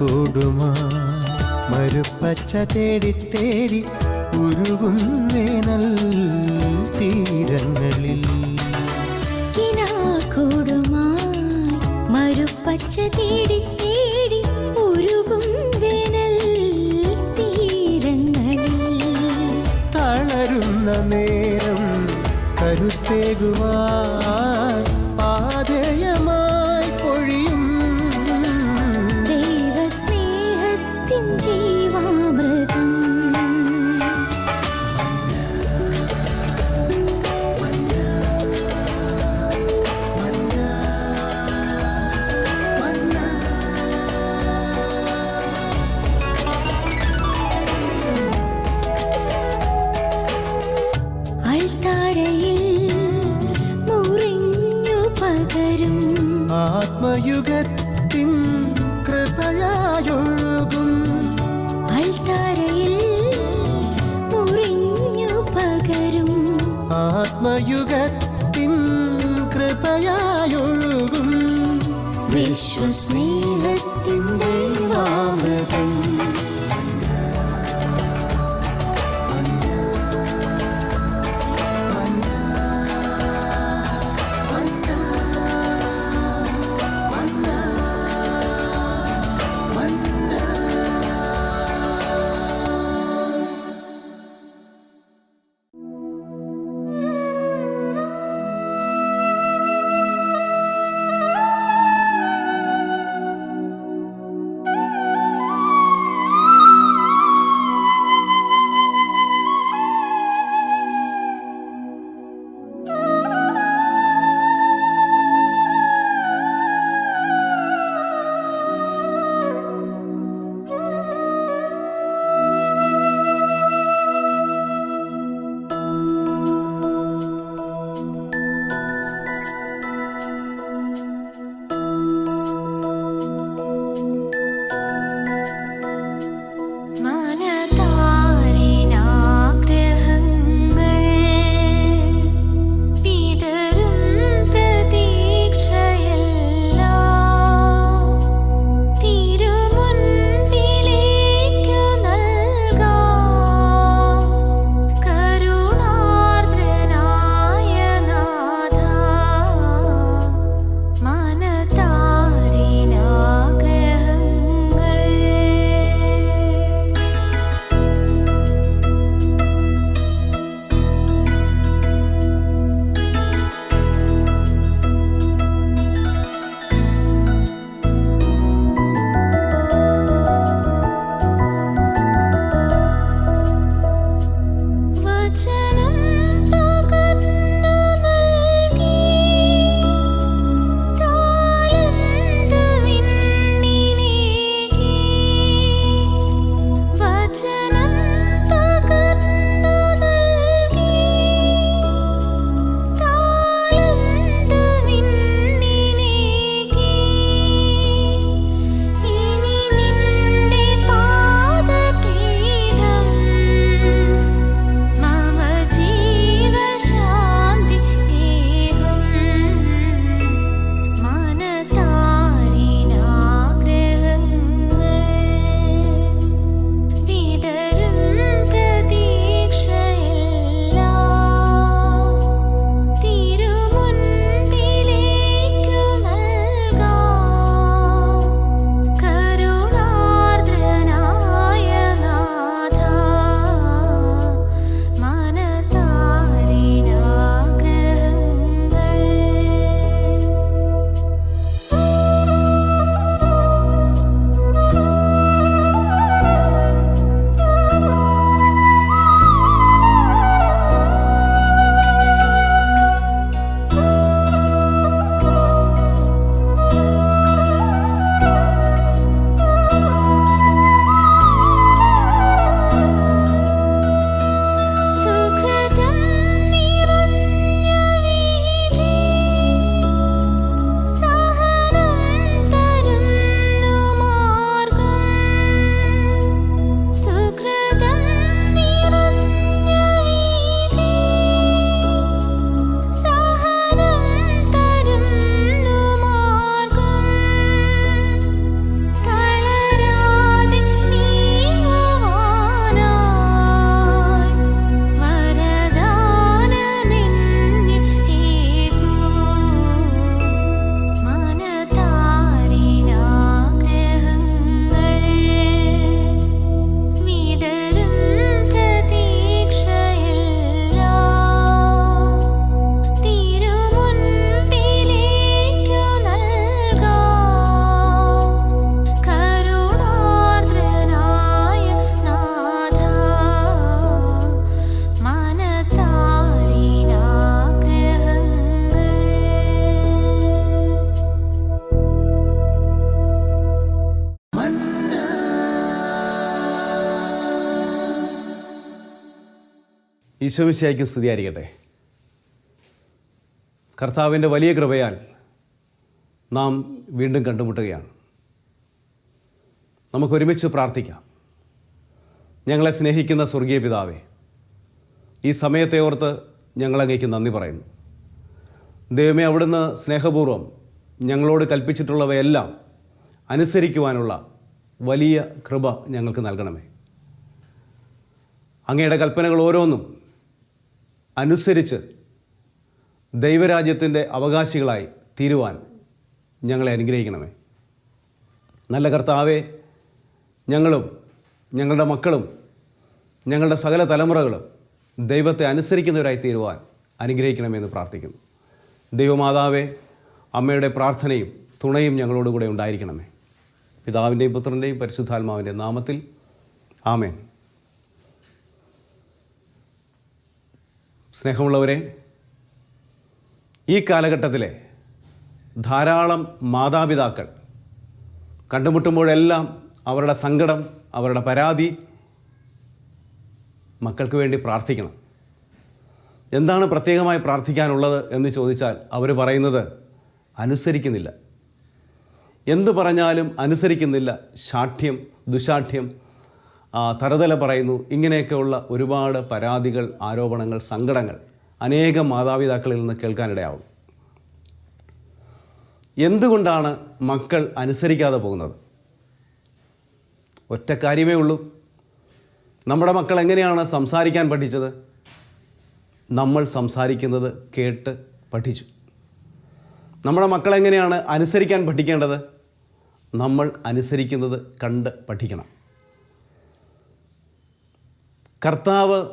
കിനാക്കൂടുമാ മരുപ്പച്ച തേടി തേടി ഉരുകും വേനൽ തീരങ്ങളിൽ. കൂടുമാ. മരുപ്പച്ച തേടി തേടി ഉരുകും വേനൽ തീരങ്ങളിൽ. തളരുന്ന നേരം കരുത്തേകുവാൻ ഈശോമിശിയായിരിക്കും സ്തുതിയായിരിക്കട്ടെ. കർത്താവിന്റെ വലിയ കൃപയാൽ നാം വീണ്ടും കണ്ടുമുട്ടുകയാണ്. നമുക്കൊരുമിച്ച് പ്രാർത്ഥിക്കാം. ഞങ്ങളെ സ്നേഹിക്കുന്ന സ്വർഗീയ പിതാവേ ഈ സമയത്തെ ഓർത്ത് ഞങ്ങളങ്ങേക്ക് നന്ദി പറയുന്നു. ദൈവമേ അവിടുന്ന് സ്നേഹപൂർവം ഞങ്ങളോട് കൽപ്പിച്ചിട്ടുള്ളവയെല്ലാം അനുസരിക്കുവാനുള്ള വലിയ കൃപ ഞങ്ങൾക്ക് നൽകണമേ. അങ്ങയുടെ കൽപ്പനകൾ ഓരോന്നും അനുസരിച്ച് ദൈവരാജ്യത്തിന്റെ അവകാശികളായി തീരുവാൻ ഞങ്ങളെ അനുഗ്രഹിക്കണമേ. നല്ല കർത്താവെ ഞങ്ങളും ഞങ്ങളുടെ മക്കളും ഞങ്ങളുടെ സകല തലമുറകളും ദൈവത്തെ അനുസരിക്കുന്നവരായി തീരുവാൻ അനുഗ്രഹിക്കണമെന്ന് പ്രാർത്ഥിക്കുന്നു. ദൈവമാതാവേ അമ്മയുടെ പ്രാർത്ഥനയും തുണയും ഞങ്ങളോടുകൂടെ ഉണ്ടായിരിക്കണമേ. പിതാവിന്റെയും പുത്രന്റെയും പരിശുദ്ധാത്മാവിന്റെ നാമത്തിൽ. ആമേൻ. സ്നേഹമുള്ളവരെ ഈ കാലഘട്ടത്തിലെ ധാരാളം മാതാപിതാക്കൾ കണ്ടുമുട്ടുമ്പോഴെല്ലാം അവരുടെ സങ്കടം അവരുടെ പരാതി മക്കൾക്ക് വേണ്ടി പ്രാർത്ഥിക്കണം. എന്താണ് പ്രത്യേകമായി പ്രാർത്ഥിക്കാനുള്ളത് എന്ന് ചോദിച്ചാൽ അവർ പറയുന്നത് അനുസരിക്കുന്നില്ല. എന്തു പറഞ്ഞാലും അനുസരിക്കുന്നില്ല. ശാഠ്യം ദുശാഠ്യം ആ, തറുതല പറയുന്നു. ഇങ്ങനെയൊക്കെയുള്ള ഒരുപാട് പരാതികൾ ആരോപണങ്ങൾ സങ്കടങ്ങൾ അനേകം മാതാപിതാക്കളിൽ നിന്ന് കേൾക്കാനിടയാവും. എന്തുകൊണ്ടാണ് മക്കൾ അനുസരിക്കാതെ പോകുന്നത്? ഒറ്റ കാര്യമേ ഉള്ളൂ. നമ്മുടെ മക്കൾ എങ്ങനെയാണ് സംസാരിക്കാൻ പഠിച്ചത്? നമ്മൾ സംസാരിക്കുന്നത് കേട്ട് പഠിച്ചു. നമ്മുടെ മക്കൾ എങ്ങനെയാണ് അനുസരിക്കാൻ പഠിക്കേണ്ടത്? നമ്മൾ അനുസരിക്കുന്നത് കണ്ട് പഠിക്കണം. കർത്താവ്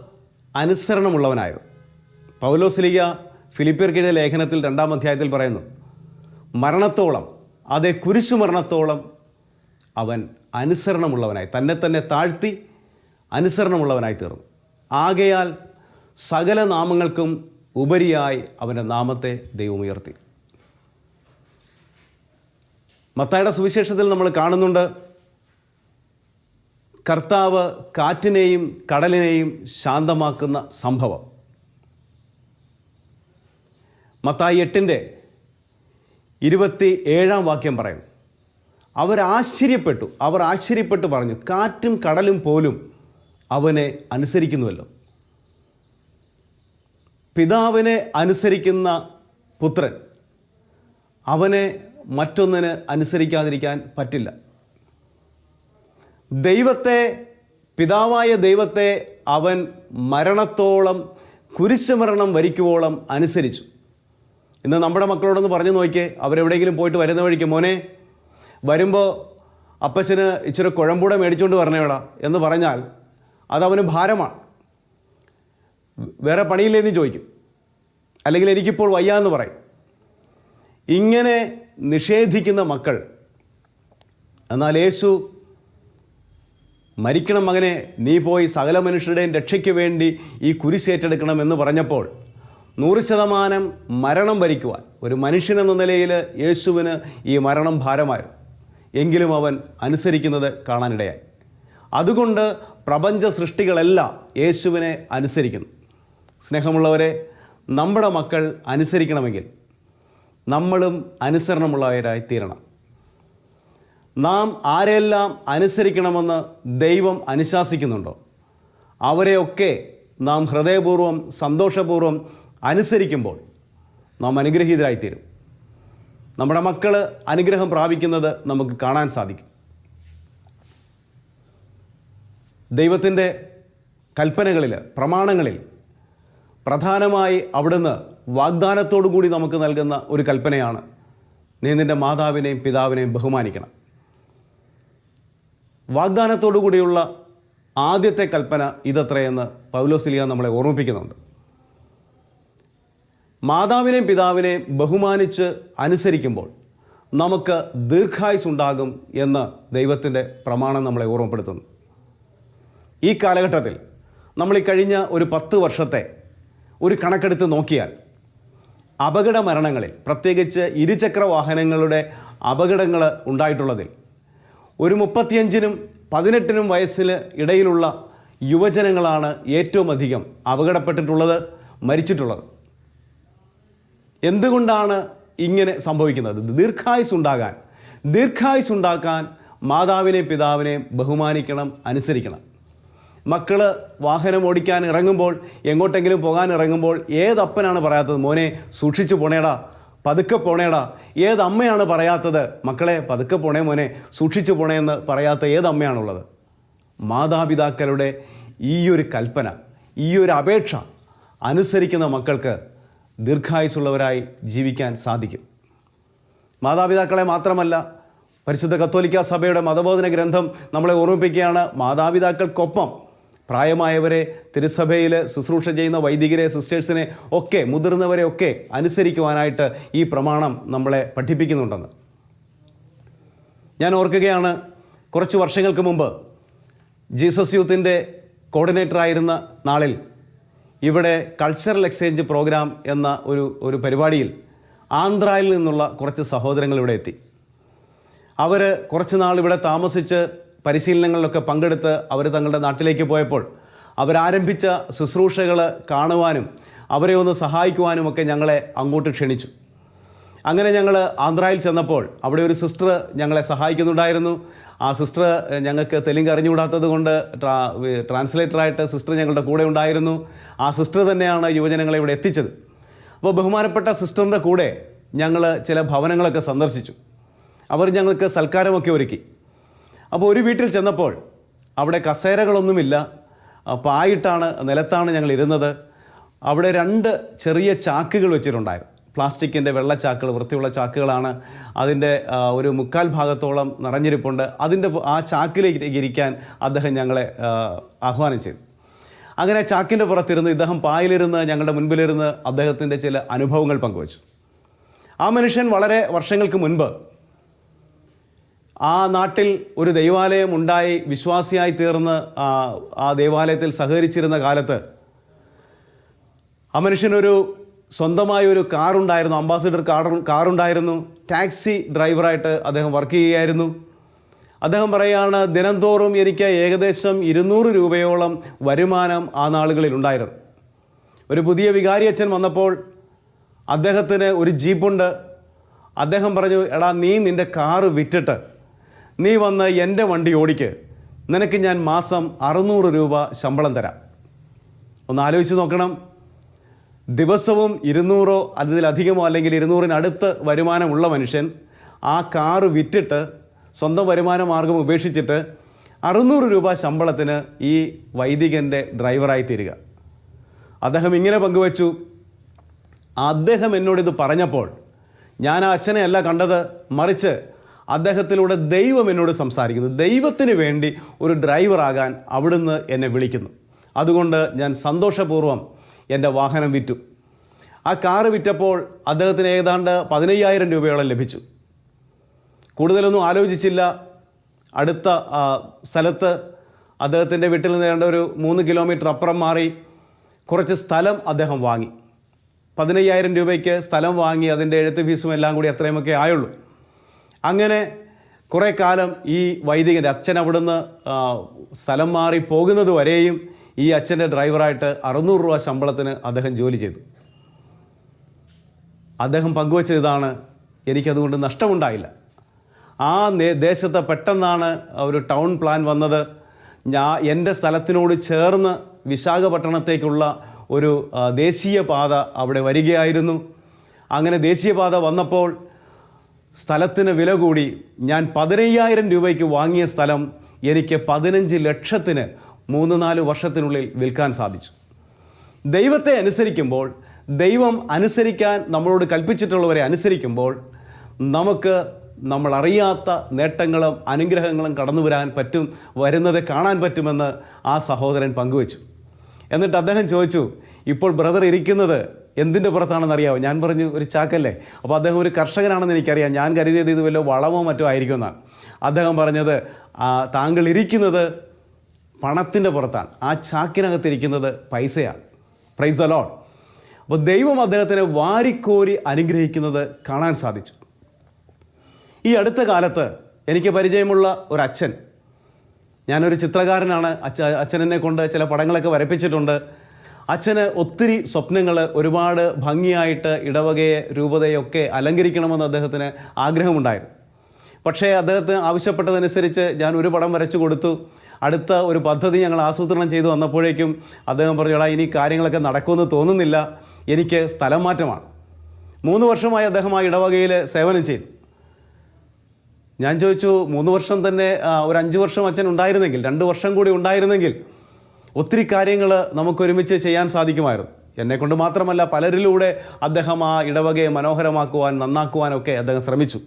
അനുസരണമുള്ളവനായത്. പൗലോസ്ലിയ ഫിലിപ്പിയർക്കെഴുതിയ ലേഖനത്തിൽ രണ്ടാം അധ്യായത്തിൽ പറയുന്നു മരണത്തോളം അതേ കുരിശു മരണത്തോളം അവൻ അനുസരണമുള്ളവനായി തന്നെ തന്നെ താഴ്ത്തി അനുസരണമുള്ളവനായി തീർന്നു. ആകയാൽ സകല നാമങ്ങൾക്കും ഉപരിയായി അവന്റെ നാമത്തെ ദൈവം ഉയർത്തി. മത്തായുടെ സുവിശേഷത്തിൽ നമ്മൾ കാണുന്നുണ്ട് കർത്താവ് കാറ്റിനെയും കടലിനെയും ശാന്തമാക്കുന്ന സംഭവം. മത്തായി എട്ടിന്റെ ഇരുപത്തി ഏഴാം വാക്യം പറയും. അവർ ആശ്ചര്യപ്പെട്ടു. അവർ ആശ്ചര്യപ്പെട്ടു പറഞ്ഞു കാറ്റും കടലും പോലും അവനെ അനുസരിക്കുന്നുവല്ലോ. പിതാവിനെ അനുസരിക്കുന്ന പുത്രൻ അവനെ മറ്റൊന്നിന് അനുസരിക്കാതിരിക്കാൻ പറ്റില്ല. ദൈവത്തെ പിതാവായ ദൈവത്തെ അവൻ മരണത്തോളം കുരിശുമരണം വരിക്കുവോളം അനുസരിച്ചു. ഇന്ന് നമ്മുടെ മക്കളോടൊന്ന് പറഞ്ഞു നോക്കിയേ അവരെവിടെയെങ്കിലും പോയിട്ട് വരുന്ന വഴിക്ക് മോനെ വരുമ്പോൾ അപ്പച്ചന് ഇച്ചിരി കുഴമ്പൂടെ മേടിച്ചുകൊണ്ട് വരണേടാ എന്ന് പറഞ്ഞാൽ അതവന് ഭാരമാണ്. വേറെ പണിയില്ലേന്ന് ചോദിക്കും. അല്ലെങ്കിൽ എനിക്കിപ്പോൾ വയ്യ എന്ന് പറയും. ഇങ്ങനെ നിഷേധിക്കുന്ന മക്കൾ എന്നാൽ യേശു മരിക്കണം മകനെ നീ പോയി സകല മനുഷ്യരുടെയും രക്ഷയ്ക്ക് വേണ്ടി ഈ കുരിശേറ്റെടുക്കണം എന്ന് പറഞ്ഞപ്പോൾ നൂറ് ശതമാനം മരണം ഭരിക്കുവാൻ ഒരു മനുഷ്യനെന്ന നിലയിൽ യേശുവിന് ഈ മരണം ഭാരമായിരുന്നു. എങ്കിലും അവൻ അനുസരിക്കുന്നത് കാണാനിടയായി. അതുകൊണ്ട് പ്രപഞ്ച സൃഷ്ടികളെല്ലാം യേശുവിനെ അനുസരിക്കുന്നു. സ്നേഹമുള്ളവരെ നമ്മുടെ മക്കൾ അനുസരിക്കണമെങ്കിൽ നമ്മളും അനുസരണമുള്ളവരായി തീരണം. നാം ആരെല്ലാം അനുസരിക്കണമെന്ന് ദൈവം അനുശാസിക്കുന്നുണ്ടോ? അവരെയൊക്കെ നാം ഹൃദയപൂർവം സന്തോഷപൂർവം അനുസരിക്കുമ്പോൾ നാം അനുഗ്രഹീതരായിത്തീരും. നമ്മുടെ മക്കൾ അനുഗ്രഹം പ്രാപിക്കുന്നത് നമുക്ക് കാണാൻ സാധിക്കും. ദൈവത്തിന്റെ കൽപ്പനകളിൽ പ്രമാണങ്ങളിൽ പ്രധാനമായി അവിടുന്ന് വാഗ്ദാനത്തോടു കൂടി നമുക്ക് നൽകുന്ന ഒരു കൽപ്പനയാണ് നീ നിന്റെ മാതാവിനെയും പിതാവിനെയും ബഹുമാനിക്കണം. വാഗ്ദാനത്തോടു കൂടിയുള്ള ആദ്യത്തെ കൽപ്പന ഇതത്രയെന്ന് പൗലോസിലിയ നമ്മളെ ഓർമ്മിപ്പിക്കുന്നുണ്ട്. മാതാവിനെയും പിതാവിനെയും ബഹുമാനിച്ച് അനുസരിക്കുമ്പോൾ നമുക്ക് ദീർഘായുസ് ഉണ്ടാകും എന്ന് ദൈവത്തിന്റെ പ്രമാണം നമ്മളെ ഓർമ്മപ്പെടുത്തുന്നു. ഈ കാലഘട്ടത്തിൽ നമ്മൾ ഈ കഴിഞ്ഞ ഒരു പത്ത് വർഷത്തെ ഒരു കണക്കെടുത്ത് നോക്കിയാൽ അപകട മരണങ്ങളിൽ പ്രത്യേകിച്ച് ഇരുചക്ര വാഹനങ്ങളുടെ അപകടങ്ങൾ ഉണ്ടായിട്ടുള്ളതിൽ ഒരു മുപ്പത്തിയഞ്ചിനും പതിനെട്ടിനും വയസ്സിൽ ഇടയിലുള്ള യുവജനങ്ങളാണ് ഏറ്റവും അധികം അപകടപ്പെട്ടിട്ടുള്ളത് മരിച്ചിട്ടുള്ളത്. എന്തുകൊണ്ടാണ് ഇങ്ങനെ സംഭവിക്കുന്നത്? ദീർഘായുസ് ഉണ്ടാകാൻ. ദീർഘായുസ് ഉണ്ടാക്കാൻ മാതാവിനെയും പിതാവിനെയും ബഹുമാനിക്കണം അനുസരിക്കണം. മക്കൾ വാഹനം ഓടിക്കാൻ ഇറങ്ങുമ്പോൾ എങ്ങോട്ടെങ്കിലും പോകാൻ ഇറങ്ങുമ്പോൾ ഏതപ്പനാണ് പറയാത്തത്? മോനെ സൂക്ഷിച്ചു പോണേടാ പതുക്കെ പോണേടാ. ഏത് അമ്മയാണ് പറയാത്തത്? മക്കളെ പതുക്കെ പോണേ മോനെ. സൂക്ഷിച്ചു പോണേ എന്ന് പറയാത്ത ഏതമ്മയാണുള്ളത് മാതാപിതാക്കളുടെ ഈ ഒരു കൽപ്പന ഈ ഒരു അപേക്ഷ അനുസരിക്കുന്ന മക്കൾക്ക് ദീർഘായുസുള്ളവരായി ജീവിക്കാൻ സാധിക്കും. മാതാപിതാക്കളെ മാത്രമല്ല പരിശുദ്ധ കത്തോലിക്ക സഭയുടെ മതബോധന ഗ്രന്ഥം നമ്മളെ ഓർമ്മിപ്പിക്കുകയാണ്. മാതാപിതാക്കൾക്കൊപ്പം പ്രായമായവരെ തിരുസഭയിൽ ശുശ്രൂഷ ചെയ്യുന്ന വൈദികരെ സിസ്റ്റേഴ്സിനെ ഒക്കെ മുതിർന്നവരെ ഒക്കെ അനുസരിക്കുവാനായിട്ട് ഈ പ്രമാണം നമ്മളെ പഠിപ്പിക്കുന്നുണ്ടെന്ന്. ഞാൻ ഓർക്കുകയാണ് കുറച്ച് വർഷങ്ങൾക്ക് മുമ്പ് ജീസസ് യൂത്തിന്റെ കോർഡിനേറ്ററായിരുന്ന നാളിൽ ഇവിടെ കൾച്ചറൽ എക്സ്ചേഞ്ച് പ്രോഗ്രാം എന്ന ഒരു ഒരു പരിപാടിയിൽ ആന്ധ്രയിൽ നിന്നുള്ള കുറച്ച് സഹോദരങ്ങൾ ഇവിടെ എത്തി. അവർ കുറച്ച് നാൾ ഇവിടെ താമസിച്ച് പരിശീലനങ്ങളിലൊക്കെ പങ്കെടുത്ത് അവർ തങ്ങളുടെ നാട്ടിലേക്ക് പോയപ്പോൾ അവരാരംഭിച്ച ശുശ്രൂഷകൾ കാണുവാനും അവരെ ഒന്ന് സഹായിക്കുവാനും ഒക്കെ ഞങ്ങളെ അങ്ങോട്ട് ക്ഷണിച്ചു. അങ്ങനെ ഞങ്ങൾ ആന്ധ്രയിൽ ചെന്നപ്പോൾ അവിടെ ഒരു സിസ്റ്റർ ഞങ്ങളെ സഹായിക്കുന്നുണ്ടായിരുന്നു. ആ സിസ്റ്റർ ഞങ്ങൾക്ക് തെലുങ്ക് അറിഞ്ഞുകൂടാത്തത് കൊണ്ട് ട്രാ ട്രാൻസ്ലേറ്ററായിട്ട് സിസ്റ്റർ ഞങ്ങളുടെ കൂടെ ഉണ്ടായിരുന്നു. ആ സിസ്റ്റർ തന്നെയാണ് യുവജനങ്ങളെ ഇവിടെ എത്തിച്ചത്. അപ്പോൾ ബഹുമാനപ്പെട്ട സിസ്റ്ററിന്റെ കൂടെ ഞങ്ങൾ ചില ഭവനങ്ങളൊക്കെ സന്ദർശിച്ചു. അവർ ഞങ്ങൾക്ക് സൽക്കാരമൊക്കെ ഒരുക്കി. അപ്പോൾ ഒരു വീട്ടിൽ ചെന്നപ്പോൾ അവിടെ കസേരകളൊന്നുമില്ല. പായിട്ടാണ് നിലത്താണ് ഞങ്ങൾ ഇരുന്നത്. അവിടെ രണ്ട് ചെറിയ ചാക്കുകൾ വെച്ചിട്ടുണ്ടായിരുന്നു. പ്ലാസ്റ്റിക്കിന്റെ വെള്ള ചാക്കുകൾ വൃത്തിയുള്ള ചാക്കുകളാണ്. അതിന്റെ ഒരു മുക്കാൽ ഭാഗത്തോളം നിറഞ്ഞിരിപ്പുണ്ട്. അതിന്റെ ആ ചാക്കിലേക്ക് ഇരിക്കാൻ അദ്ദേഹം ഞങ്ങളെ ആഹ്വാനം ചെയ്തു. അങ്ങനെ ചാക്കിന്റെ പുറത്തിരുന്ന് ഇദ്ദേഹം പായിലിരുന്ന് ഞങ്ങളുടെ മുൻപിലിരുന്ന് അദ്ദേഹത്തിന്റെ ചില അനുഭവങ്ങൾ പങ്കുവച്ചു. ആ മനുഷ്യൻ വളരെ വർഷങ്ങൾക്ക് മുൻപ് ആ നാട്ടിൽ ഒരു ദൈവാലയം ഉണ്ടായി വിശ്വാസിയായി തീർന്ന് ആ, ദൈവാലയത്തിൽ സഹകരിച്ചിരുന്ന കാലത്ത് ആ മനുഷ്യനൊരു സ്വന്തമായ ഒരു കാറുണ്ടായിരുന്നു അംബാസിഡർ കാർ കാറുണ്ടായിരുന്നു ടാക്സി ഡ്രൈവറായിട്ട് അദ്ദേഹം വർക്ക് ചെയ്യുകയായിരുന്നു. അദ്ദേഹം പറയുകയാണ് ദിനംതോറും എനിക്ക് ഏകദേശം ഇരുന്നൂറ് രൂപയോളം വരുമാനം ആ നാളുകളിൽ ഉണ്ടായിരുന്നു. ഒരു പുതിയ വികാരി അച്ഛൻ വന്നപ്പോൾ അദ്ദേഹത്തിന് ഒരു ജീപ്പുണ്ട്. അദ്ദേഹം പറഞ്ഞു എടാ നീ നിന്റെ കാറ് വിറ്റിട്ട് നീ വന്ന് എന്റെ വണ്ടി ഓടിക്ക്. നിനക്ക് ഞാൻ മാസം അറുന്നൂറ് രൂപ ശമ്പളം തരാം. ഒന്ന് ആലോചിച്ച് നോക്കണം. ദിവസവും ഇരുന്നൂറോ അതിലധികമോ അല്ലെങ്കിൽ ഇരുന്നൂറിനടുത്ത് വരുമാനമുള്ള മനുഷ്യൻ ആ കാറ് വിറ്റിട്ട് സ്വന്തം വരുമാന മാർഗം ഉപേക്ഷിച്ചിട്ട് അറുന്നൂറ് രൂപ ശമ്പളത്തിന് ഈ വൈദികന്റെ ഡ്രൈവറായി തീരുക. അദ്ദേഹം ഇങ്ങനെ പങ്കുവച്ചു. അദ്ദേഹം എന്നോടിത് പറഞ്ഞപ്പോൾ ഞാൻ ആ അച്ഛനെയല്ല കണ്ടത്. മറിച്ച് അദ്ദേഹത്തിലൂടെ ദൈവം എന്നോട് സംസാരിക്കുന്നു. ദൈവത്തിന് വേണ്ടി ഒരു ഡ്രൈവറാകാൻ അവിടുന്ന് എന്നെ വിളിക്കുന്നു. അതുകൊണ്ട് ഞാൻ സന്തോഷപൂർവം എന്റെ വാഹനം വിറ്റു. ആ കാറ് വിറ്റപ്പോൾ അദ്ദേഹത്തിന് ഏതാണ്ട് പതിനയ്യായിരം രൂപയോളം ലഭിച്ചു. കൂടുതലൊന്നും ആലോചിച്ചില്ല. അടുത്ത സ്ഥലത്ത് അദ്ദേഹത്തിന്റെ വീട്ടിൽ നിന്ന് ഏതാണ്ട് ഒരു മൂന്ന് കിലോമീറ്റർ അപ്പുറം മാറി കുറച്ച് സ്ഥലം അദ്ദേഹം വാങ്ങി. പതിനയ്യായിരം രൂപയ്ക്ക് സ്ഥലം വാങ്ങി അതിന്റെ എഴുത്ത് ഫീസും എല്ലാം കൂടി അത്രയുമൊക്കെ ആയുള്ളൂ. അങ്ങനെ കുറേ കാലം ഈ വൈദികന്റെ അച്ഛൻ അവിടുന്ന് സ്ഥലം മാറി പോകുന്നത് വരെയും ഈ അച്ഛന്റെ ഡ്രൈവറായിട്ട് അറുന്നൂറ് രൂപ ശമ്പളത്തിന് അദ്ദേഹം ജോലി ചെയ്തു. അദ്ദേഹം പങ്കുവച്ച ഇതാണ്. എനിക്കതുകൊണ്ട് നഷ്ടമുണ്ടായില്ല. ആ ദേശത്ത് പെട്ടെന്നാണ് ഒരു ടൗൺ പ്ലാൻ വന്നത്. ഞാൻ എന്റെ സ്ഥലത്തിനോട് ചേർന്ന് വിശാഖപട്ടണത്തേക്കുള്ള ഒരു ദേശീയ ദേശീയപാത അവിടെ വരികയായിരുന്നു. അങ്ങനെ ദേശീയപാത വന്നപ്പോൾ സ്ഥലത്തിന് വില കൂടി ഞാൻ പതിനയ്യായിരം രൂപയ്ക്ക് വാങ്ങിയ സ്ഥലം എനിക്ക് പതിനഞ്ച് ലക്ഷത്തിന് മൂന്ന് നാല് വർഷത്തിനുള്ളിൽ വിൽക്കാൻ സാധിച്ചു. ദൈവത്തെ അനുസരിക്കുമ്പോൾ ദൈവം അനുസരിക്കാൻ നമ്മളോട് കൽപ്പിച്ചിട്ടുള്ളവരെ അനുസരിക്കുമ്പോൾ നമുക്ക് നമ്മൾ അറിയാത്ത നേട്ടങ്ങളും അനുഗ്രഹങ്ങളും കടന്നു വരാൻ പറ്റും വരുന്നത് കാണാൻ പറ്റുമെന്ന് ആ സഹോദരൻ പങ്കുവച്ചു. എന്നിട്ട് അദ്ദേഹം ചോദിച്ചു ഇപ്പോൾ ബ്രദർ ഇരിക്കുന്നത് എന്തിന്റെ പുറത്താണെന്ന് അറിയാമോ ഞാൻ പറഞ്ഞു ഒരു ചാക്കല്ലേ? അപ്പോൾ അദ്ദേഹം ഒരു കർഷകനാണെന്ന് എനിക്കറിയാം. ഞാൻ കരുതിയത് ഇത് വല്ല വളമോ മറ്റോ ആയിരിക്കുമെന്നാണ്. അദ്ദേഹം പറഞ്ഞത് താങ്കൾ ഇരിക്കുന്നത് പണത്തിന്റെ പുറത്താണ്. ആ ചാക്കിനകത്തിരിക്കുന്നത് പൈസയാണ്. പ്രൈസ് ദ ലോഡ് അപ്പോൾ ദൈവം അദ്ദേഹത്തിനെ വാരിക്കോരി അനുഗ്രഹിക്കുന്നത് കാണാൻ സാധിച്ചു. ഈ അടുത്ത കാലത്ത് എനിക്ക് പരിചയമുള്ള ഒരു അച്ഛൻ. ഞാനൊരു ചിത്രകാരനാണ്. അച്ഛ അച്ഛനെന്നെ കൊണ്ട് ചില പടങ്ങളൊക്കെ വരപ്പിച്ചിട്ടുണ്ട്. അച്ഛന് ഒത്തിരി സ്വപ്നങ്ങൾ ഒരുപാട് ഭംഗിയായിട്ട് ഇടവകയെ രൂപതയൊക്കെ അലങ്കരിക്കണമെന്ന് അദ്ദേഹത്തിന് ആഗ്രഹമുണ്ടായിരുന്നു. പക്ഷേ അദ്ദേഹത്തിന് ആവശ്യപ്പെട്ടതനുസരിച്ച് ഞാൻ ഒരു പടം വരച്ചു കൊടുത്തു. അടുത്ത ഒരു പദ്ധതി ഞങ്ങൾ ആസൂത്രണം ചെയ്തു വന്നപ്പോഴേക്കും അദ്ദേഹം പറഞ്ഞു ഇനി കാര്യങ്ങളൊക്കെ നടക്കുമെന്ന് തോന്നുന്നില്ല. എനിക്ക് സ്ഥലം മാറ്റമാണ്. മൂന്ന് വർഷമായി അദ്ദേഹം ആ ഇടവകയിൽ സേവനം ചെയ്തു. ഞാൻ ചോദിച്ചു മൂന്ന് വർഷം തന്നെ ഒരു അഞ്ച് വർഷം അച്ഛൻ ഉണ്ടായിരുന്നെങ്കിൽ രണ്ട് വർഷം കൂടി ഉണ്ടായിരുന്നെങ്കിൽ ഒത്തിരി കാര്യങ്ങൾ നമുക്ക് ഒരുമിച്ച് ചെയ്യാൻ സാധിക്കുമായിരുന്നു. എന്നെക്കൊണ്ട് മാത്രമല്ല പലരിലൂടെ അദ്ദേഹം ആ ഇടവകയെ മനോഹരമാക്കുവാൻ നന്നാക്കുവാനൊക്കെ അദ്ദേഹം ശ്രമിച്ചു.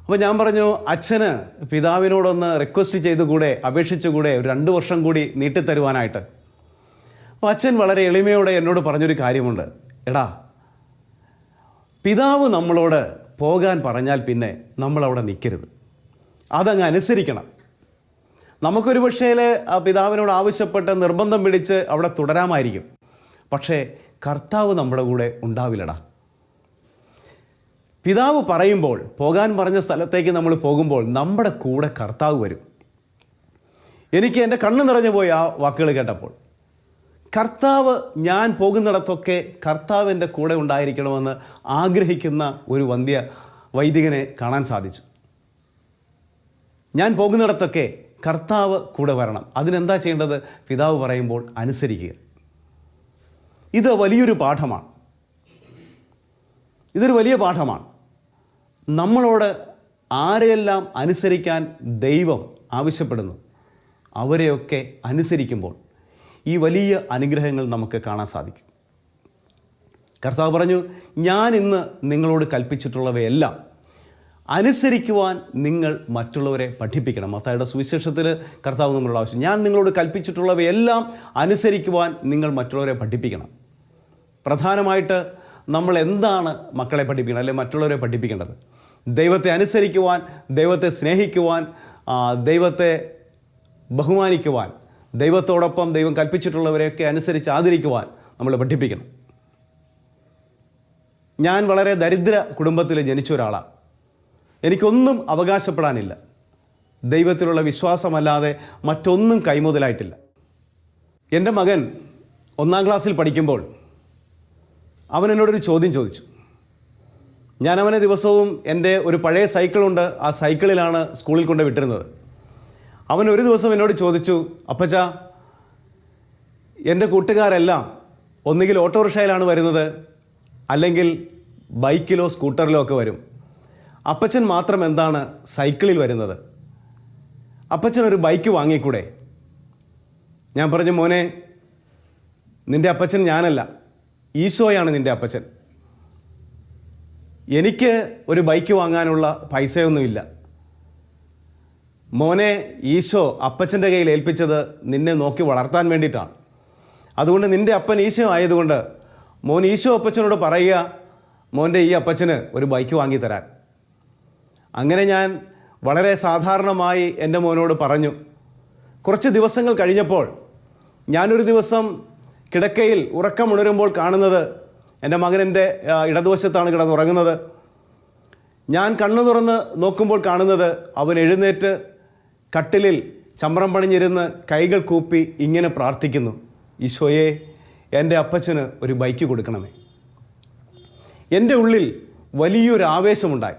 അപ്പോൾ ഞാൻ പറഞ്ഞു അച്ഛന് പിതാവിനോടൊന്ന് റിക്വസ്റ്റ് ചെയ്തുകൂടെ അപേക്ഷിച്ചുകൂടെ ഒരു രണ്ട് വർഷം കൂടി നീട്ടിത്തരുവാനായിട്ട്. അപ്പോൾ അച്ഛൻ വളരെ എളിമയോടെ എന്നോട് പറഞ്ഞൊരു കാര്യമുണ്ട്. എടാ പിതാവ് നമ്മളോട് പോകാൻ പറഞ്ഞാൽ പിന്നെ നമ്മളവിടെ നിൽക്കരുത്. അതങ്ങ് അനുസരിക്കണം. നമുക്കൊരു പക്ഷേ പിതാവിനോട് ആവശ്യപ്പെട്ട് നിർബന്ധം പിടിച്ച് അവിടെ തുടരാമായിരിക്കും. പക്ഷേ കർത്താവ് നമ്മുടെ കൂടെ ഉണ്ടാവില്ലടാ. പിതാവ് പറയുമ്പോൾ പോകാൻ പറഞ്ഞ സ്ഥലത്തേക്ക് നമ്മൾ പോകുമ്പോൾ നമ്മുടെ കൂടെ കർത്താവ് വരും. എനിക്ക് എന്റെ കണ്ണ് നിറഞ്ഞു പോയി ആ വാക്കുകൾ കേട്ടപ്പോൾ. കർത്താവ് ഞാൻ പോകുന്നിടത്തൊക്കെ കർത്താവ് എന്റെ കൂടെ ഉണ്ടായിരിക്കണമെന്ന് ആഗ്രഹിക്കുന്ന ഒരു വന്ധ്യ വൈദികനെ കാണാൻ സാധിച്ചു. ഞാൻ പോകുന്നിടത്തൊക്കെ കർത്താവ് കൂടെ വരണം. അതിനെന്താ ചെയ്യേണ്ടത്? പിതാവ് പറയുമ്പോൾ അനുസരിക്കുക. ഇത് വലിയൊരു പാഠമാണ്. ഇതൊരു വലിയ പാഠമാണ്. നമ്മളോട് ആരെയെല്ലാം അനുസരിക്കാൻ ദൈവം ആവശ്യപ്പെടുന്നു അവരെയൊക്കെ അനുസരിക്കുമ്പോൾ ഈ വലിയ അനുഗ്രഹങ്ങൾ നമുക്ക് കാണാൻ സാധിക്കും. കർത്താവ് പറഞ്ഞു ഞാൻ ഇന്ന് നിങ്ങളോട് കൽപ്പിച്ചിട്ടുള്ളവയെല്ലാം അനുസരിക്കുവാൻ നിങ്ങൾ മറ്റുള്ളവരെ പഠിപ്പിക്കണം. മത്തായുടെ സുവിശേഷത്തിൽ കർത്താവ് നമ്മളോട് ആവശ്യം ഞാൻ നിങ്ങളോട് കൽപ്പിച്ചിട്ടുള്ളവയെല്ലാം അനുസരിക്കുവാൻ നിങ്ങൾ മറ്റുള്ളവരെ പഠിപ്പിക്കണം. പ്രധാനമായിട്ട് നമ്മൾ എന്താണ് മക്കളെ പഠിപ്പിക്കണം അല്ലെങ്കിൽ മറ്റുള്ളവരെ പഠിപ്പിക്കേണ്ടത്? ദൈവത്തെ അനുസരിക്കുവാൻ ദൈവത്തെ സ്നേഹിക്കുവാൻ ദൈവത്തെ ബഹുമാനിക്കുവാൻ ദൈവത്തോടൊപ്പം ദൈവം കൽപ്പിച്ചിട്ടുള്ളവരെയൊക്കെ അനുസരിച്ച് ആദരിക്കുവാൻ നമ്മൾ പഠിപ്പിക്കണം. ഞാൻ വളരെ ദരിദ്ര കുടുംബത്തിൽ ജനിച്ച ഒരാളാണ്. എനിക്കൊന്നും അവകാശപ്പെടാനില്ല. ദൈവത്തിലുള്ള വിശ്വാസമല്ലാതെ മറ്റൊന്നും കൈമുതലായിട്ടില്ല. എന്റെ മകൻ ഒന്നാം ക്ലാസ്സിൽ പഠിക്കുമ്പോൾ അവൻ എന്നോടൊരു ചോദ്യം ചോദിച്ചു. ഞാൻ അവനെ ദിവസവും എന്റെ ഒരു പഴയ സൈക്കിളുണ്ട് ആ സൈക്കിളിലാണ് സ്കൂളിൽ കൊണ്ട് വിട്ടിരുന്നത്. അവൻ ഒരു ദിവസം എന്നോട് ചോദിച്ചു അപ്പച്ച എന്റെ കൂട്ടുകാരെല്ലാം ഒന്നുകിൽ ഓട്ടോറിക്ഷയിലാണ് വരുന്നത് അല്ലെങ്കിൽ ബൈക്കിലോ സ്കൂട്ടറിലോ ഒക്കെ വരും. അപ്പച്ചൻ മാത്രം എന്താണ് സൈക്കിളിൽ വരുന്നത്? അപ്പച്ചൻ ഒരു ബൈക്ക് വാങ്ങിക്കൂടെ? ഞാൻ പറഞ്ഞു മോനെ നിന്റെ അപ്പച്ചൻ ഞാനല്ല. ഈശോയാണ് നിന്റെ അപ്പച്ചൻ. എനിക്ക് ഒരു ബൈക്ക് വാങ്ങാനുള്ള പൈസയൊന്നുമില്ല. മോനെ ഈശോ അപ്പച്ചന്റെ കയ്യിൽ ഏൽപ്പിച്ചത് നിന്നെ നോക്കി വളർത്താൻ വേണ്ടിയിട്ടാണ്. അതുകൊണ്ട് നിന്റെ അപ്പൻ ഈശോ ആയതുകൊണ്ട് മോൻ ഈശോ അപ്പച്ചനോട് പറയുക മോന്റെ ഈ അപ്പച്ചന് ഒരു ബൈക്ക് വാങ്ങിത്തരാൻ. അങ്ങനെ ഞാൻ വളരെ സാധാരണമായി എന്റെ മോനോട് പറഞ്ഞു കുറച്ച് ദിവസങ്ങൾ കഴിഞ്ഞപ്പോൾ ഞാനൊരു ദിവസം കിടക്കയിൽ ഉറക്കമുണരുമ്പോൾ കാണുന്നത് എന്റെ മകൻ എന്റെ ഇടതുവശത്താണ് കിടന്നുറങ്ങുന്നത് ഞാൻ കണ്ണു തുറന്ന് നോക്കുമ്പോൾ കാണുന്നത് അവൻ എഴുന്നേറ്റ് കട്ടിലിൽ ചമ്രം പണിഞ്ഞിരുന്ന് കൈകൾ കൂപ്പി ഇങ്ങനെ പ്രാർത്ഥിക്കുന്നു ഈശോയെ എന്റെ അപ്പച്ചന് ഒരു ബൈക്ക് കൊടുക്കണമേ. എന്റെ ഉള്ളിൽ വലിയൊരു ആവേശമുണ്ടായി.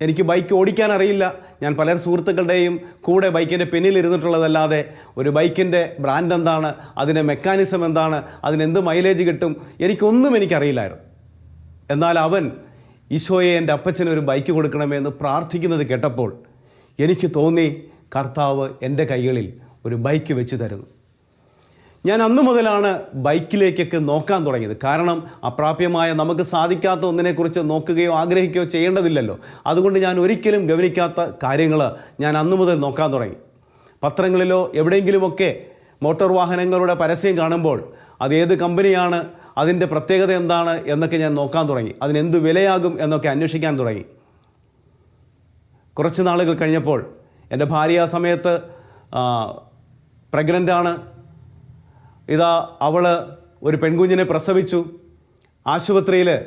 എനിക്ക് ബൈക്ക് ഓടിക്കാൻ അറിയില്ല. ഞാൻ പല സുഹൃത്തുക്കളുടെയും കൂടെ ബൈക്കിന്റെ പിന്നിൽ ഇരുന്നിട്ടുള്ളതല്ലാതെ ഒരു ബൈക്കിന്റെ ബ്രാൻഡ് എന്താണ് അതിന്റെ മെക്കാനിസം എന്താണ് അതിനെന്ത് മൈലേജ് കിട്ടും എനിക്കൊന്നും എനിക്കറിയില്ലായിരുന്നു. എന്നാൽ അവൻ ഈശോയെ എന്റെ അപ്പച്ചന് ഒരു ബൈക്ക് കൊടുക്കണമെന്ന് പ്രാർത്ഥിക്കുന്നത് കേട്ടപ്പോൾ എനിക്ക് തോന്നി കർത്താവ് എന്റെ കൈകളിൽ ഒരു ബൈക്ക് വെച്ച് തരുന്നു. ഞാൻ അന്നു മുതലാണ് ബൈക്കിലേക്കൊക്കെ നോക്കാൻ തുടങ്ങിയത്. കാരണം അപ്രാപ്യമായ നമുക്ക് സാധിക്കാത്ത ഒന്നിനെക്കുറിച്ച് നോക്കുകയോ ആഗ്രഹിക്കുകയോ ചെയ്യേണ്ടതില്ലല്ലോ. അതുകൊണ്ട് ഞാൻ ഒരിക്കലും ഗവനിക്കാത്ത കാര്യങ്ങൾ ഞാൻ അന്നു മുതൽ നോക്കാൻ തുടങ്ങി. പത്രങ്ങളിലോ എവിടെയെങ്കിലുമൊക്കെ മോട്ടോർ വാഹനങ്ങളുടെ പരസ്യം കാണുമ്പോൾ അത് ഏത് കമ്പനിയാണ് അതിന്റെ പ്രത്യേകത എന്താണ് എന്നൊക്കെ ഞാൻ നോക്കാൻ തുടങ്ങി. അതിനെന്ത് വിലയാകും എന്നൊക്കെ അന്വേഷിക്കാൻ തുടങ്ങി. കുറച്ച് നാളുകൾ കഴിഞ്ഞപ്പോൾ എന്റെ ഭാര്യ ആ സമയത്ത് പ്രഗ്നന്റ് ആണ്. ഇതാ അവൾ ഒരു പെൺകുഞ്ഞിനെ പ്രസവിച്ചു. ആശുപത്രിയിൽ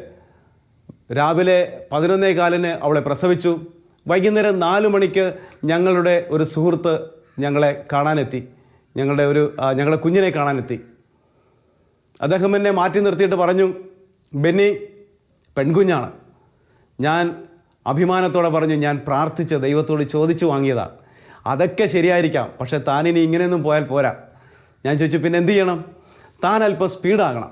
രാവിലെ പതിനൊന്നേ കാലിന് അവളെ പ്രസവിച്ചു. വൈകുന്നേരം നാല് മണിക്ക് ഞങ്ങളുടെ ഒരു സുഹൃത്ത് ഞങ്ങളെ കാണാനെത്തി. ഞങ്ങളുടെ ഒരു ഞങ്ങളുടെ കുഞ്ഞിനെ കാണാനെത്തി. അദ്ദേഹം എന്നെ മാറ്റി നിർത്തിയിട്ട് പറഞ്ഞു ബെന്നി പെൺകുഞ്ഞാണ്. ഞാൻ അഭിമാനത്തോടെ പറഞ്ഞു ഞാൻ പ്രാർത്ഥിച്ച് ദൈവത്തോട് ചോദിച്ചു വാങ്ങിയതാണ് അതൊക്കെ ശരിയായിരിക്കാം പക്ഷേ താനിനി ഇങ്ങനെയൊന്നും പോയാൽ പോരാ. ഞാൻ ചോദിച്ചു പിന്നെ എന്ത് ചെയ്യണം? താൻ അല്പം സ്പീഡാകണം.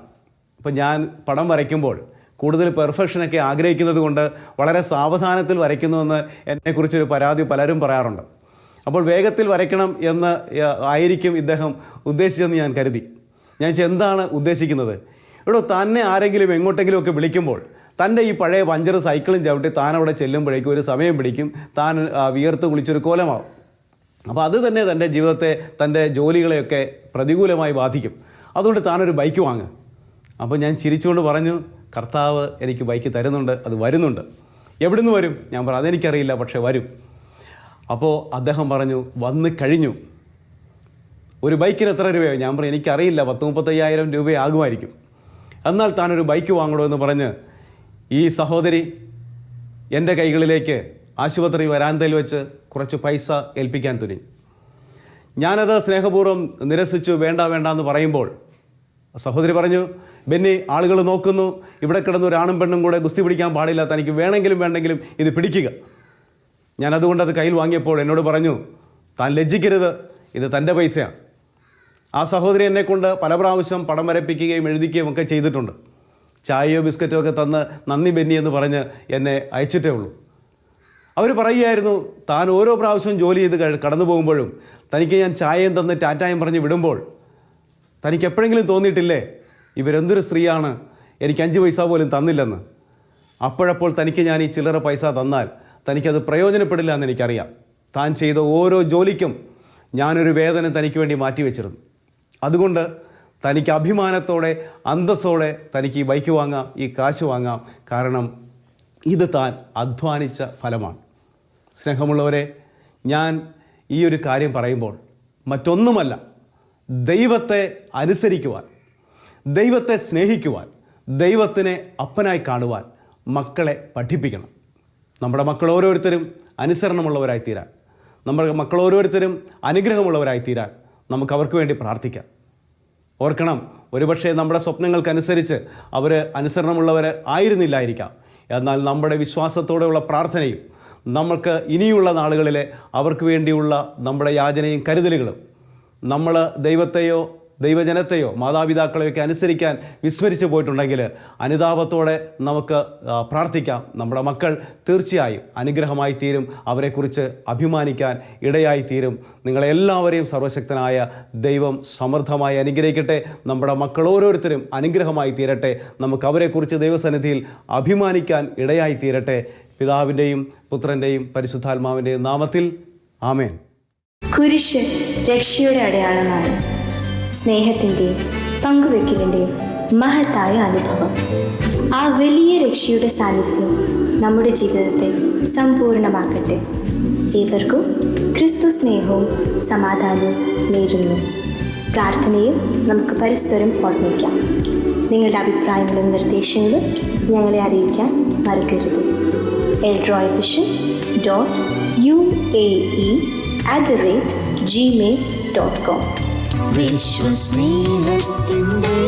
അപ്പം ഞാൻ പടം വരയ്ക്കുമ്പോൾ കൂടുതൽ പെർഫെക്ഷനൊക്കെ ആഗ്രഹിക്കുന്നത് കൊണ്ട് വളരെ സാവധാനത്തിൽ വരയ്ക്കുന്നുവെന്ന് എന്നെക്കുറിച്ചൊരു പരാതി പലരും പറയാറുണ്ട്. അപ്പോൾ വേഗത്തിൽ വരയ്ക്കണം എന്ന് ആയിരിക്കും ഇദ്ദേഹം ഉദ്ദേശിച്ചതെന്ന് ഞാൻ കരുതി. ഞാൻ എന്താണ് ഉദ്ദേശിക്കുന്നത്? ഇവിടെ തന്നെ ആരെങ്കിലും എങ്ങോട്ടെങ്കിലും ഒക്കെ വിളിക്കുമ്പോൾ തന്റെ ഈ പഴയ പഞ്ചർ സൈക്കിളും ചവിട്ടി താൻ അവിടെ ചെല്ലുമ്പോഴേക്കും ഒരു സമയം പിടിക്കും. താൻ വിയർത്ത് കുളിച്ചൊരു കോലമാവും. അപ്പോൾ അത് തന്നെ തന്റെ ജീവിതത്തെ തന്റെ ജോലികളെയൊക്കെ പ്രതികൂലമായി ബാധിക്കും. അതുകൊണ്ട് താനൊരു ബൈക്ക് വാങ്ങുക അപ്പോൾ ഞാൻ ചിരിച്ചുകൊണ്ട് പറഞ്ഞു കർത്താവ് എനിക്ക് ബൈക്ക് തരുന്നുണ്ട് അത് വരുന്നുണ്ട്. എവിടുന്ന് വരും? ഞാൻ പറഞ്ഞു അതെനിക്കറിയില്ല പക്ഷേ വരും. അപ്പോൾ അദ്ദേഹം പറഞ്ഞു വന്ന് കഴിഞ്ഞു. ഒരു ബൈക്കിന് എത്ര രൂപയോ? ഞാൻ പറഞ്ഞു എനിക്കറിയില്ല പത്ത് മുപ്പത്തയ്യായിരം രൂപയാകുമായിരിക്കും എന്നാൽ താനൊരു ബൈക്ക് വാങ്ങണോ എന്ന് പറഞ്ഞ് ഈ സഹോദരി എന്റെ കൈകളിലേക്ക് ആശുപത്രി വരാന്തയിൽ വെച്ച് കുറച്ച് പൈസ ഏൽപ്പിക്കാൻ തുനിഞ്ഞു ഞാനത് സ്നേഹപൂർവം നിരസിച്ചു വേണ്ട വേണ്ട എന്ന് പറയുമ്പോൾ സഹോദരി പറഞ്ഞു ബെന്നി ആളുകൾ നോക്കുന്നു. ഇവിടെ കിടന്ന് ഒരാണും പെണ്ണും കൂടെ ഗുസ്തി പിടിക്കാൻ പാടില്ല. തനിക്ക് വേണമെങ്കിലും വേണ്ടെങ്കിലും ഇത് പിടിക്കുക. ഞാൻ അതുകൊണ്ട് അത് കയ്യിൽ വാങ്ങിയപ്പോൾ എന്നോട് പറഞ്ഞു താൻ ലജ്ജിക്കരുത്. ഇത് തന്റെ പൈസയാണ്. ആ സഹോദരി എന്നെക്കൊണ്ട് പല പ്രാവശ്യം പടം വരപ്പിക്കുകയും എഴുതിക്കുകയും ഒക്കെ ചെയ്തിട്ടുണ്ട്. ചായയോ ബിസ്ക്കറ്റോ ഒക്കെ തന്ന് നന്ദി ബെന്നി എന്ന് പറഞ്ഞ് എന്നെ അയച്ചിട്ടേ ഉള്ളൂ. അവർ പറയുകയായിരുന്നു താൻ ഓരോ പ്രാവശ്യം ജോലി ചെയ്ത് കടന്നു പോകുമ്പോഴും തനിക്ക് ഞാൻ ചായയും തന്ന് ടാറ്റായും പറഞ്ഞ് വിടുമ്പോൾ തനിക്ക് എപ്പോഴെങ്കിലും തോന്നിയിട്ടില്ലേ ഇവരെന്തൊരു സ്ത്രീയാണ് എനിക്ക് അഞ്ച് പൈസ പോലും തന്നില്ലെന്ന്? അപ്പോഴപ്പോൾ തനിക്ക് ഞാൻ ഈ ചില്ലറ പൈസ തന്നാൽ തനിക്കത് പ്രയോജനപ്പെടില്ല എന്ന് എനിക്കറിയാം. താൻ ചെയ്ത ഓരോ ജോലിക്കും ഞാനൊരു വേദന തനിക്ക് വേണ്ടി മാറ്റിവെച്ചിരുന്നു. അതുകൊണ്ട് തനിക്ക് അഭിമാനത്തോടെ അന്തസ്സോടെ തനിക്ക് ഈ ബൈക്ക് വാങ്ങാം ഈ കാശ് വാങ്ങാം. കാരണം ഇത് താൻ അധ്വാനിച്ച ഫലമാണ്. സ്നേഹമുള്ളവരെ ഞാൻ ഈ ഒരു കാര്യം പറയുമ്പോൾ മറ്റൊന്നുമല്ല ദൈവത്തെ അനുസരിക്കുവാൻ ദൈവത്തെ സ്നേഹിക്കുവാൻ ദൈവത്തിനെ അപ്പനായി കാണുവാൻ മക്കളെ പഠിപ്പിക്കണം. നമ്മുടെ മക്കൾ ഓരോരുത്തരും അനുസരണമുള്ളവരായി തീരാൻ നമ്മുടെ മക്കൾ ഓരോരുത്തരും അനുഗ്രഹമുള്ളവരായി തീരാൻ നമുക്ക് അവർക്ക് വേണ്ടി പ്രാർത്ഥിക്കാം. ഓർക്കണം ഒരുപക്ഷെ നമ്മുടെ സ്വപ്നങ്ങൾക്കനുസരിച്ച് അവർ അനുസരണമുള്ളവർ ആയിരുന്നില്ലായിരിക്കാം. എന്നാൽ നമ്മുടെ വിശ്വാസത്തോടെയുള്ള പ്രാർത്ഥനയും നമുക്ക് ഇനിയുള്ള നാളുകളിൽ അവർക്ക് വേണ്ടിയുള്ള നമ്മുടെ യാചനയും കരുതലുകളും നമ്മൾ ദൈവത്തെയോ ദൈവജനത്തെയോ മാതാപിതാക്കളെയൊക്കെ അനുസരിക്കാൻ വിസ്മരിച്ചു പോയിട്ടുണ്ടെങ്കിൽ അനുതാപത്തോടെ നമുക്ക് പ്രാർത്ഥിക്കാം. നമ്മുടെ മക്കൾ തീർച്ചയായും അനുഗ്രഹമായി തീരും. അവരെക്കുറിച്ച് അഭിമാനിക്കാൻ ഇടയായി തീരും. നിങ്ങളെല്ലാവരെയും സർവശക്തനായ ദൈവം സമൃദ്ധമായി അനുഗ്രഹിക്കട്ടെ. നമ്മുടെ മക്കൾ ഓരോരുത്തരും അനുഗ്രഹമായി തീരട്ടെ. നമുക്ക് അവരെക്കുറിച്ച് ദൈവസന്നിധിയിൽ അഭിമാനിക്കാൻ ഇടയായി തീരട്ടെ. പിതാവിന്റെയും പുത്രന്റെയും പരിശുദ്ധാത്മാവിന്റെയും നാമത്തിൽ ആമേൻ. കുരിശ് രക്ഷയുടെ അടയാളമാണ്. സ്നേഹത്തിന്റെയും പങ്കുവെക്കലിന്റെയും മഹത്തായ അനുഭവം. ആ വലിയ രക്ഷയുടെ സാന്നിധ്യം നമ്മുടെ ജീവിതത്തെ സമ്പൂർണമാക്കട്ടെ ഏവർക്കും ക്രിസ്തു സ്നേഹവും സമാധാനവും നേരുന്നു. പ്രാർത്ഥനയും നമുക്ക് പരസ്പരം ഓർമ്മിക്കാം. നിങ്ങളുടെ അഭിപ്രായങ്ങളും നിർദ്ദേശങ്ങളും ഞങ്ങളെ അറിയിക്കാൻ മറക്കരുത്. Eldroy vision dot U A E at the rate Gmail dot com വിശ്വസ്നേഹത്തിന്റെ